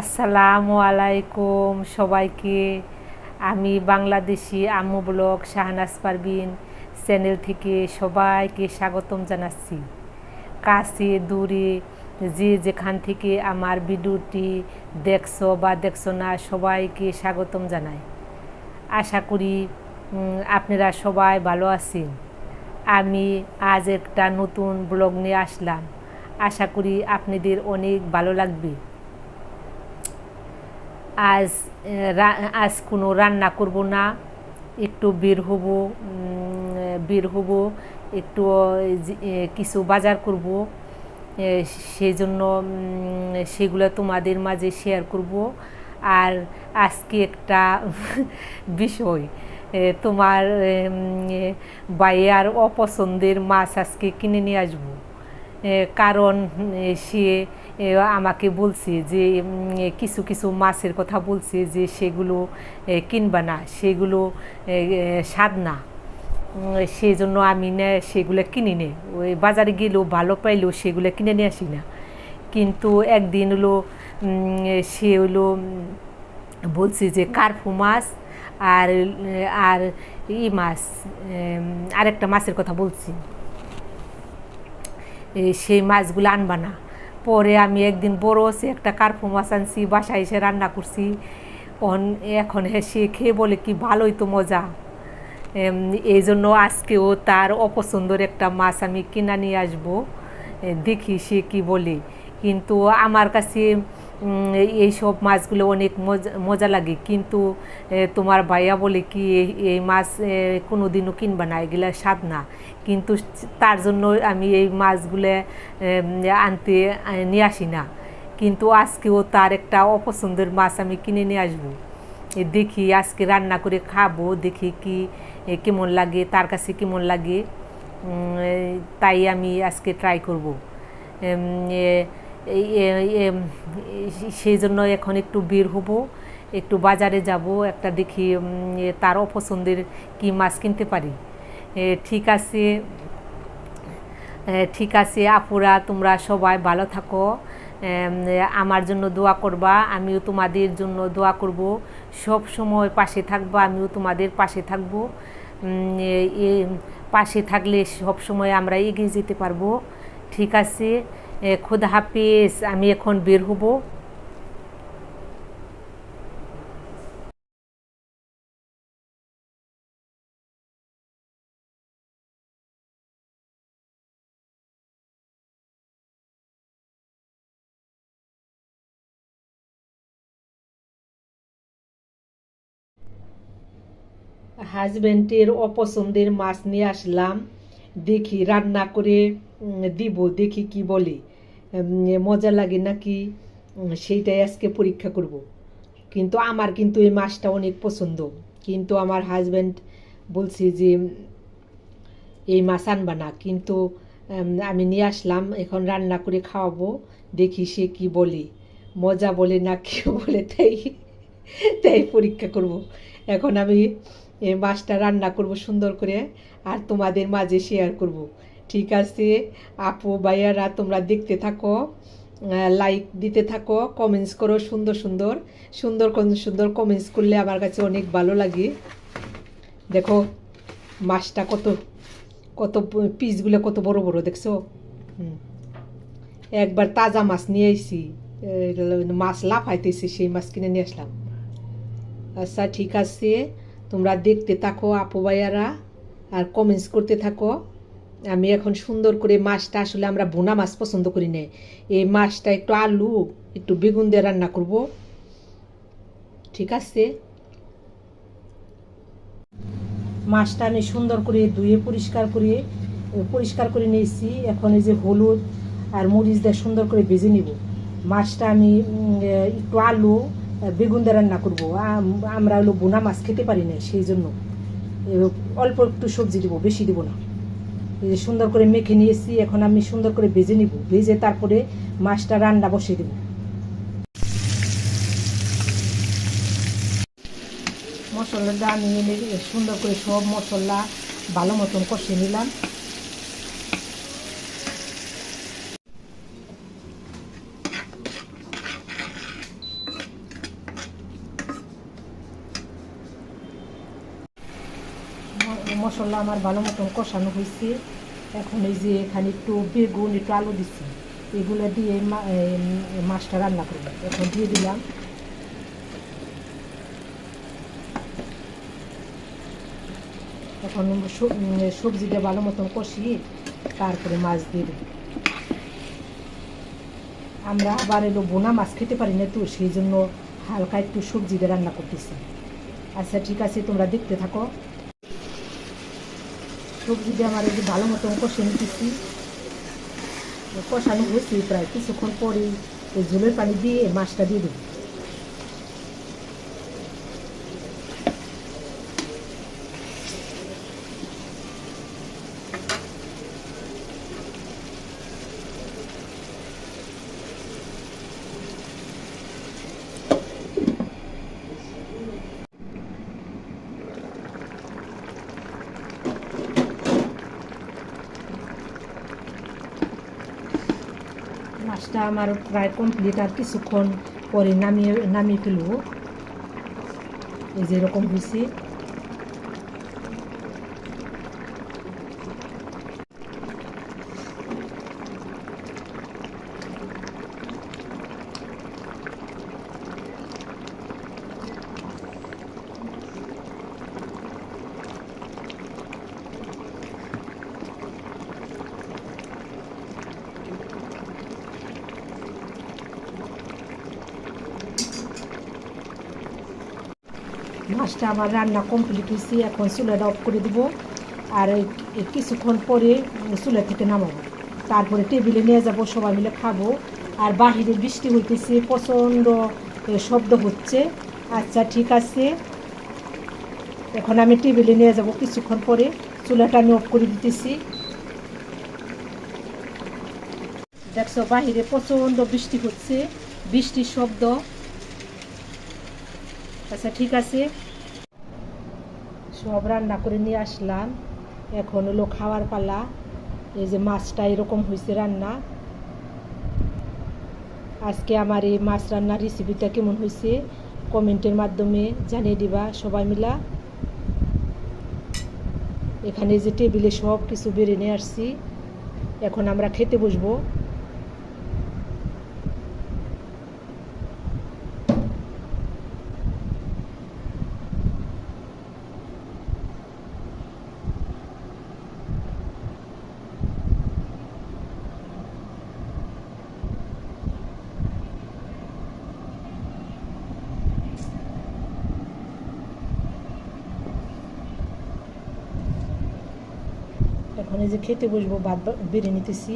আসসালামু আলাইকুম সবাইকে। আমি বাংলাদেশি আম্মু ব্লগ শাহনাজ পারবিন চ্যানেল থেকে সবাইকে স্বাগতম জানাচ্ছি। কাছে, দূরে, যে যেখান থেকে আমার ভিডিওটি দেখছ বা দেখছ না, সবাইকে স্বাগতম জানাই। আশা করি আপনারা সবাই ভালো আছেন। আমি আজ একটা নতুন ব্লগ নিয়ে আসলাম। আশা করি আপনাদের অনেক ভালো লাগবে। আজ আজ কোনো রান্না করব না। একটু বের হব বের হব, একটু কিছু বাজার করব। সেই জন্য সেগুলো তোমাদের মাঝে শেয়ার করব। আর আজকে একটা বিষয় তোমার বাইয়ার অপছন্দের মাছ আজকে কিনে নিয়ে আসব। কারণ সে আমাকে বলছে যে কিছু কিছু মাছের কথা বলছে যে, সেগুলো কিনবা না, সেগুলো স্বাদ না। সেই জন্য আমি না, সেগুলো কিনি নে। ওই বাজারে গেলেও ভালো পাইলেও সেগুলো কিনে নিয়ে আসি না। কিন্তু একদিন হলো সে হলো বলছে যে কার্ফু মাছ আর আর ই মাছ আরেকটা মাছের কথা বলছি। সেই মাছগুলো আনবা না। পরে আমি একদিন বড় সে একটা কার্পু মাছ আনছি, বাসায় এসে রান্না করছি। অন এখন হেসে খেয়ে বলে কি ভালোই তো মজা। এই জন্য আজকেও তার অপছন্দর একটা মাছ আমি কিনা নিয়ে আসব। দেখি সে কি বলে। কিন্তু আমার কাছে এই সব মাছগুলো অনেক মজা লাগে। কিন্তু তোমার ভাইয়া বলে কি এই- মাছ এ, কোনোদিনও কিনবা না এগুলা স্বাদ না। কিন্তু তার জন্য আমি এই মাছগুলো আনতে নিয়ে আসি না। কিন্তু আজকেও তার একটা অপছন্দের মাছ আমি কিনে নিয়ে আসব। দেখি আজকে রান্না করে খাব দেখি কি কেমন লাগে তার কাছে কেমন লাগে। তাই আমি আজকে ট্রাই করব। সেই জন্য এখন একটু বের হব, একটু বাজারে যাব, একটা দেখি তার অপছন্দের কি মাছ কিনতে পারি। ঠিক আছে ঠিক আছে, আপুরা, তোমরা সবাই ভালো থাকো। আমার জন্য দোয়া করবা, আমিও তোমাদের জন্য দোয়া করব। সব সময় পাশে থাকবা, আমিও তোমাদের পাশে থাকব। পাশে থাকলে সব সময় আমরা এগিয়ে যেতে পারব। ঠিক আছে খোদা হাফিজ আমি এখন বের হব। হাজব্যান্ডের অপছন্দের মাছ নিয়ে আসলাম। দেখি, রান্না করে দিব, দেখি কি বলে। মজা লাগে নাকি? সেইটাই আজকে পরীক্ষা করব। কিন্তু আমার কিন্তু এই মাছটা অনেক পছন্দ। কিন্তু আমার হাজব্যান্ড বলছে যে, এই মাছ আনবা না। কিন্তু আমি নিয়ে আসলাম, এখন রান্না করে খাওয়াবো, দেখি সে কি বলে। মজা বলে না কেউ বলে, তাই তাই পরীক্ষা করব। এখন আমি এই মাছটা রান্না করব সুন্দর করে আর তোমাদের মাঝে শেয়ার করব। ঠিক আছে? আপু, ভাইয়ারা, তোমরা দেখতে থাকো লাইক দিতে থাকো কমেন্টস করো সুন্দর সুন্দর। সুন্দর সুন্দর কমেন্টস করলে আমার কাছে অনেক ভালো লাগে। দেখো, মাছটা কত কত পিসগুলো কত বড় বড়, দেখছ? একবার তাজা মাছ নিয়ে আইছি। মাছ লাফাইতেছি, সেই মাছ কিনে নিয়ে আসলাম। আচ্ছা ঠিক আছে। তোমরা দেখতে থাকো, আপু ভাইয়ারা, আর কমেন্টস করতে থাকো। আমি এখন সুন্দর করে মাছটা আসলে আমরা বোনা মাছ পছন্দ করি না এই মাছটা একটু আলু, একটু বেগুন দিয়ে রান্না করব। ঠিক আছে? মাছটা আমি সুন্দর করে ধুয়ে পরিষ্কার করে পরিষ্কার করে নিয়েছি। এখন এই যে হলুদ আর মরিচ দিয়ে সুন্দর করে ভেজে নিব। মাছটা আমি একটু আলু বেগুন রান্না করব। আম- আমরা হলো বোনা মাছ খেতে পারি না সেই জন্য। অল্প একটু সবজি দিব, বেশি দিব না। এই যে সুন্দর করে মেখে নিয়েছি, এখন আমি সুন্দর করে ভেজে নিব। ভেজে তারপরে মাছটা রান্না বসিয়ে দেবো। মশলাটা আমি সুন্দর করে সব মশলা ভালো মতন কষিয়ে নিলাম। মশলা আমার ভালো মতন কষানো হয়েছে এখন এই যে এখানে একটু বেগুন, একটু আলু দিচ্ছি এগুলো দিয়ে মাছটা রান্না করব। এখন দিয়ে দিলাম। এখন সবজিটা ভালো মতন কষিয়ে তারপরে মাছ দিয়ে দেবো। আমরা আবার এলো বোনা মাছ খেতে পারি না তো, সেই জন্য হালকা একটু সবজি দিয়ে রান্না করতেছি। আচ্ছা ঠিক আছে, তোমরা দেখতে থাকো। সবজি দিয়ে আমার যদি ভালো মতন কষে নিতেছি। কষানো হয়েছি প্রায় কিছুক্ষণ পরে এই ঝোলের পানি দিয়ে মাছটা দিয়ে দেবো। মাছটা আমার প্রায় কমপ্লিট আর কিছুক্ষণ পরে নামিয়ে নামিয়ে ফেলব। এই যে এরকম হয়েছে। মাছটা আমার রান্না কমপ্লিট হয়েছে এখন চুলাটা অফ করে দিব। আর কিছুক্ষণ পরে চুলা থেকে নামাবো। তারপরে টেবিলে নিয়ে যাব, সবাই মিলে খাব। আর বাহিরে বৃষ্টি হইতেছে, প্রচণ্ড শব্দ হচ্ছে। আচ্ছা ঠিক আছে। এখন আমি টেবিলে নিয়ে যাব কিছুক্ষণ পরে। চুলাটা আমি অফ করে দিতেছি। দেখছ, বাহিরে প্রচণ্ড বৃষ্টি হচ্ছে, বৃষ্টির শব্দ। আচ্ছা ঠিক আছে। সব রান্না করে নিয়ে আসলাম। এখন হলো খাওয়ার পালা। এই যে মাছটা এরকম হয়েছে রান্না। আজকে আমার এই মাছ রান্নার রেসিপিটা কেমন হয়েছে কমেন্টের মাধ্যমে জানিয়ে দিবা সবাই মিলা। এখানে যে টেবিলে সব কিছু বেড়ে নিয়ে আসছি। এখন আমরা খেতে বসবো। এখন এই যে খেতে বসবো ভাত বেড়ে নিতেছি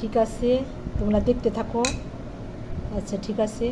ঠিক আছে? তোমরা দেখতে থাকো। আচ্ছা ঠিক আছে।